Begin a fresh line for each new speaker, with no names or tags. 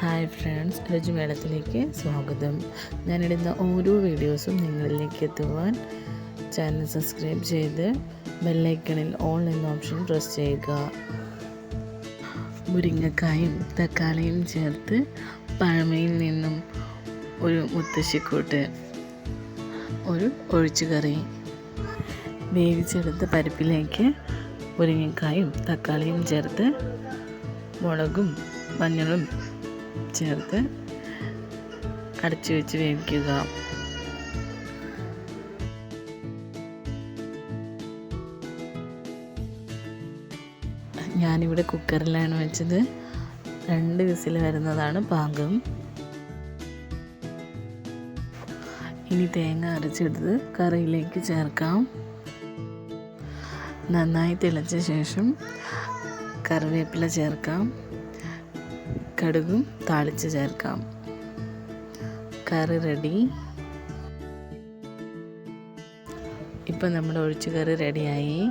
Hi friends രുചിമേളത്തിലേക്ക് സ്വാഗതം. ഞാനിടുന്ന ഓരോ വീഡിയോസും നിങ്ങളിലേക്ക് എത്തുവാൻ ചാനൽ സബ്സ്ക്രൈബ് ചെയ്ത് ബെല്ലൈക്കണിൽ ഓൺ എന്ന ഓപ്ഷൻ പ്രസ് ചെയ്യുക. മുരിങ്ങക്കായും തക്കാളിയും ചേർത്ത് പഴമയിൽ നിന്നും ഒരു മുത്തശ്ശിക്കൂട്ട് ഒരു ഒഴിച്ചുകറി വേവിച്ചെടുത്ത പരിപ്പിലേക്ക് മുരിങ്ങക്കായും തക്കാളിയും ചേർത്ത് മുളകും മഞ്ഞളും ചേർത്ത് അടച്ചു വെച്ച് വേവിക്കുക. ഞാനിവിടെ കുക്കറിലാണ് വെച്ചത്. രണ്ട് വിസിൽ വരുന്നതാണ് പാകം. ഇനി തേങ്ങ അരച്ചെടുത്ത് കറിയിലേക്ക് ചേർക്കാം. നന്നായി തിളച്ച ശേഷം കറിവേപ്പില ചേർക്കാം. കടുകും താളിച്ച് ചേർക്കാം. കറി റെഡി ഇപ്പം നമ്മുടെ ഒഴിച്ചു കറി റെഡിയായി